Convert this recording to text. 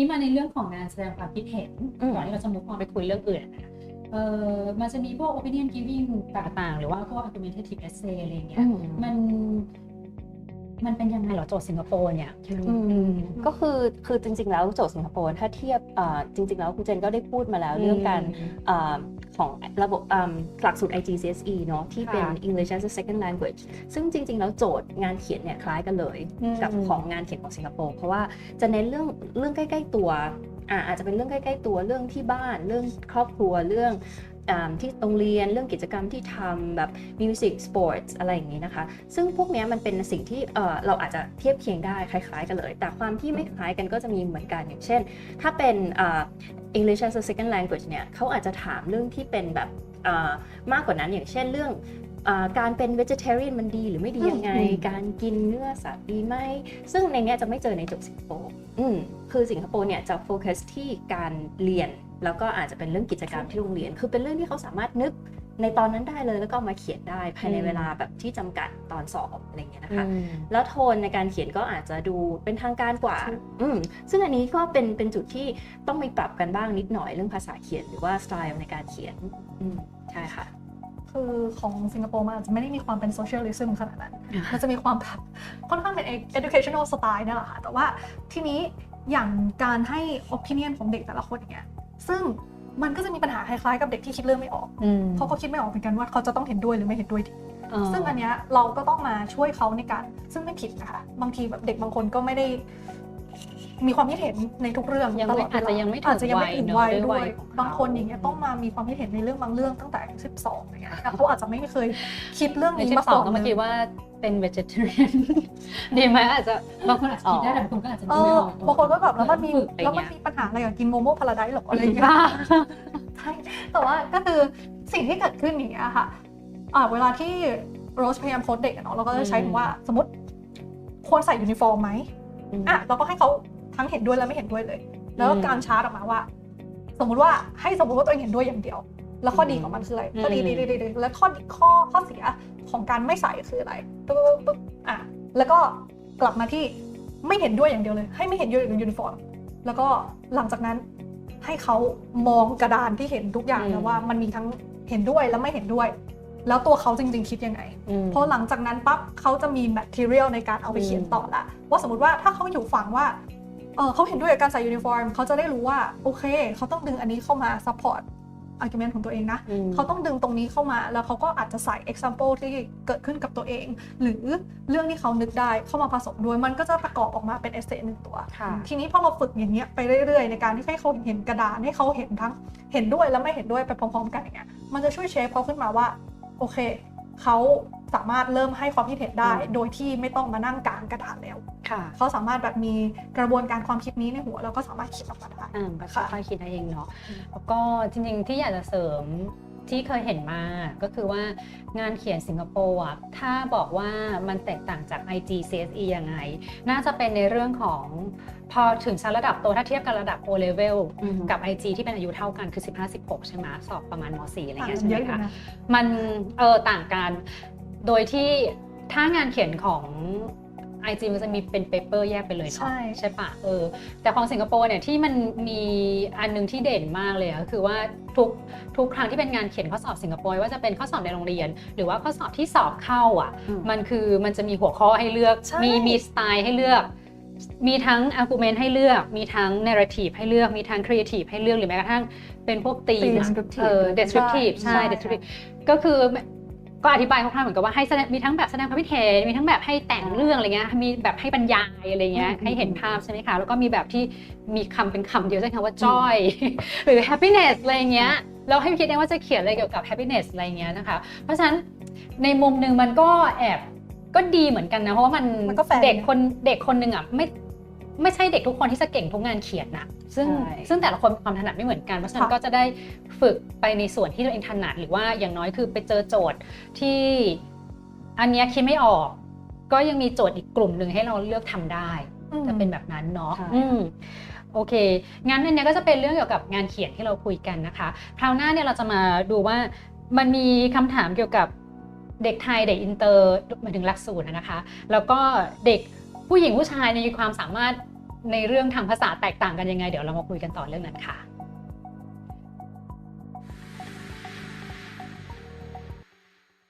นี้มาในเรื่องของงานแสดงความคิดเห็นอืมก่อนที่เราจะมุกออนไปคุยเรื่องอื่นนะคะเออมันจะมีพวก opinion giving ต่างๆ หรือว่าพวก argumentative essay อะไรอย่างเงี้ยมันมันเป็นยังไงเหรอโจทย์สิงคโปร์เนี่ยมันอืมอืมก็คือคือจริง ๆ แล้วโจทย์สิงคโปร์ถ้าเทียบอ่าจริง ๆ แล้วคุณเจนก็ได้พูดมาแล้วเรื่องการอ่า ของระบบอ่าหลักสูตร IGCSE เนอะที่เป็นค่ะ English as a second language ซึ่งจริง ๆ แล้วโจทย์งานเขียนเนี่ยคล้ายกันเลยอืมกับของงานเขียนของสิงคโปร์เพราะว่าจะเน้นเรื่องเรื่องใกล้ ๆ ตัวอ่าอาจจะเป็นเรื่องใกล้ ๆ ตัวเรื่องที่บ้านเรื่องครอบครัวเรื่องอ่า ที่โรงเรียนเรื่องกิจกรรมที่ทำแบบมิวสิกสปอร์ตอะไรอย่างนี้นะคะ ซึ่งพวกนี้มันเป็นสิ่งที่เราอาจจะเทียบเคียงได้คล้ายๆกันเลย แต่ความที่ไม่คล้ายกันก็จะมีเหมือนกันอย่างเช่น ถ้าเป็นอ่า English as a second language เนี่ยเขาอาจจะถามเรื่องที่เป็นแบบมากกว่านั้นอย่างเช่นเรื่อง การเป็น vegetarian มันดีหรือไม่ดียังไงอืมการกินเนื้อสัตว์ดีไหม ซึ่งในเนี้ยจะไม่เจอในจบสิงคโปร์อืมคือสิงคโปร์เนี่ยจะโฟกัสที่การเรียน แล้วก็อาจจะเป็นเรื่องกิจกรรมที่โรงเรียน คือเป็นเรื่องที่เขาสามารถนึกในตอนนั้นได้เลยแล้วก็เอามาเขียนได้ภายในอืมเวลาแบบที่จำกัดตอนสอบอะไรอย่างเงี้ยนะคะอืมแล้วโทนในการเขียนก็อาจจะดูเป็นทางการกว่าใช่อืมซึ่งอันนี้ก็เป็นเป็นจุดที่ต้องมีปรับกันบ้างนิดหน่อยเรื่องภาษาเขียนหรือว่าสไตล์ในการเขียนอืมใช่ค่ะ คือของสิงคโปร์มันอาจจะไม่ได้มีความเป็น socialism ขนาดนั้น มันจะมีความแบบค่อนข้างเป็น educational style เนี่ยแหละค่ะ แต่ว่าทีนี้อย่างการให้ opinion ของเด็กแต่ละคนอย่างเงี้ย ซึ่งมันก็จะมีปัญหาคล้ายๆกับเด็กที่คิดเรื่องไม่ออกอืมเขาก็คิดไม่ออกเหมือนกันว่าเขาจะต้องเห็นด้วยหรือไม่เห็นด้วยดีเออซึ่งอันเนี้ยเราก็ต้องมาช่วยเขาในการซึ่งไม่ผิดนะคะ บางทีแบบเด็กบางคนก็ไม่ได้ มีความคิดเห็นในทุกเรื่องยังตไม่ลอดเวลอาจจะยังไม่ถึงอาจจะยังไม่ถึงวัวัยยเนอะด้วยด้วยวัยของเขาบางคนอย่างเงี้ยต้องมามีความคิดเห็นในเรื่องบางเรื่องตั้งแต่12อย่างเงี้ยเขาอาจจะไม่เคยคิดเรื่องในนี้ที่มาสก่อองนก็เมื่อเลกี้ยว่าเป็น vegetarian ดีไหมอาจจะบางคนอาจจะคิดได้แต่บางคนก็อาจจะเอไม่อออก บางคนก็แบบแล้วมันมีฝึกอะไรแล้วมันเงี้ยมีปัญหาอะไรกับกินโมโม่พาราไดซ์หรออะไรอย่างเงี้ย บ้า ใช่แต่ว่าก็คือสิ่งที่เกิดขึ้นอย่างเงี้ยค่ะอ่าเวลาที่โรสพยายามโค้ดเด็กอะเนาะเราก็จะใช้คำว่าสมมติควรใส่ยูนิฟอร์มไหมอะเราก็ให้เขา ทั้งเห็นด้วยและไม่เห็นด้วยเลย แล้วก็อืมการชาร์ตออกมาว่า สมมุติว่าให้สมมติว่าตัวเองเห็นด้วยอย่างเดียว แล้วข้อดีของมันคืออะไรข้อดีอืมดีดีดีดีแล้วข้อดีข้อข้อเสียของการไม่ใส่คืออะไรปึ๊บปึ๊บปึ๊บอะแล้วก็กลับมาที่ไม่เห็นด้วยอย่างเดียวเลย ให้ไม่เห็นด้วยกับยูนิฟอร์มแล้วก็หลังจากนั้นให้เขามองกระดานที่เห็นทุกอย่างอืมนะว่ามันมีทั้งเห็นด้วยและไม่เห็นด้วย แล้วตัวเขาจริง ๆ คิดยังไงอืมพอหลังจากนั้นปั๊บเขาจะมี material ในการเอาไปเขียนต่อละว่าสมมติว่าถ้าเขาอยู่ฝั่งว่า เออเขาเห็นด้วยกับการใส่ยูนิฟอร์มเขาจะได้รู้ว่าโอเค เขาต้องดึงอันนี้เข้ามา support argument ของตัวเองนะอืมเขาต้องดึงตรงนี้เข้ามา แล้วเขาก็อาจจะใส่ example ที่เกิดขึ้นกับตัวเอง หรือเรื่องที่เขานึกได้เข้ามาผสมด้วย มันก็จะประกอบออกมาเป็น essay หนึ่งตัวค่ะทีนี้พอเราฝึกอย่างเงี้ยไปเรื่อยๆ ในการที่ให้เขาเห็นกระดานให้เขาเห็นทั้งเห็นด้วยและไม่เห็นด้วยไปพร้อมๆ กันอย่างเงี้ย มันจะช่วยเชฟเขาขึ้นมาว่า โอเค เขา สามารถเริ่มให้ความคิดเห็นได้อืมโดยที่ไม่ต้องมานั่งกลางกระดานแล้วค่ะเขาสามารถแบบมีกระบวนการความคิดนี้ในหัวแล้วก็สามารถเขียนออกมาได้อ่าก็ค่ะค่อยๆคิดได้เองเนาะอืมแล้วก็จริงๆที่อยากจะเสริมที่เคยเห็นมาก็คือว่างานเขียนสิงคโปร์อะถ้าบอกว่ามันแตกต่างจาก IG CSE ยังไง น่าจะเป็นในเรื่องของพอถึงชั้นระดับโตถ้าเทียบกับระดับ O level อืมกับ IG ที่เป็นอายุเท่ากันคือ 15-16 ใช่ไหมสอบประมาณม .4 อะไรต่างเงี้ยกันใช่ไหเยมอะอยู่คะนะมันเออต่างกัน โดยที่ถ้างานเขียนของ IG มันจะมีเป็นเปเปอร์แยกไปเลยเนาะใช่ใช่ปะเออแต่ของสิงคโปร์เนี่ยที่มันมีอันหนึงที่เด่นมากเลยอะก็คือว่าทุกทุกครั้งที่เป็นงานเขียนข้อสอบสิงคโปร์ว่าจะเป็นข้อสอบในโรงเรียน หรือว่าข้อสอบที่สอบเข้าอะอืมมันคือมันจะมีหัวข้อให้เลือกใช่มีมีสไตล์ให้เลือก มีทั้ง argument ให้เลือก มีทั้ง narrative ให้เลือกมีทั้ง creative ให้เลือกหรือแม้กระทั่งเป็นพวกตีม Theme อะ descriptive เออ descriptive ใช่ใช่ใช่ descriptive ก็คือ ก็อธิบายคร่าวๆเหมือนกับว่าให้แสดงมีทั้งแบบแสดงความคิดเห็นมีทั้งแบบให้แต่งเรื่องอะไรเงี้ยมีแบบให้บรรยายอะไรเงี้ยอืมให้เห็นภาพใช่ไหมคะแล้วก็มีแบบที่มีคำเป็นคำเดียวใช่คำว่า joy หรือ happiness อะไรเงี้ยแล้วให้คิดเองว่าจะเขียนอะไรเกี่ยวกับ happiness อะไรเงี้ยนะคะเพราะฉะนั้นในมุมหนึ่งมันก็แอบก็ดีเหมือนกันนะเพราะว่ามันมันก็แฟร์เด็กคนเด็กคนหนึ่งอะไม่ ไม่ใช่เด็กทุกคนที่จะเก่งทุกงานเขียนนะซึ่งใช่ซึ่งแต่ละคนมีความถนัดไม่เหมือนกัน เพราะฉะนั้นค่ะก็จะได้ฝึกไปในส่วนที่ตัวเองถนัดหรือว่าอย่างน้อยคือไปเจอโจทย์ที่อันเนี้ยคิดไม่ออก ก็ยังมีโจทย์อีกกลุ่มหนึ่งให้เราเลือกทำได้จะเป็นแบบนั้นเนาะใช่อืมโอเค งั้นอันเนี้ยก็จะเป็นเรื่องเกี่ยวกับงานเขียนที่เราคุยกันนะคะ คราวหน้าเนี่ยเราจะมาดูว่ามันมีคำถามเกี่ยวกับเด็กไทยเด็กอินเตอร์หมายถึงหลักสูตรนะคะ แล้วก็เด็กผู้หญิงผู้ชายเนี่ยมีความสามารถ ในเรื่องทางภาษาแตกต่างกันยังไง เดี๋ยวเรามาคุยกันต่อเรื่องนั้นค่ะ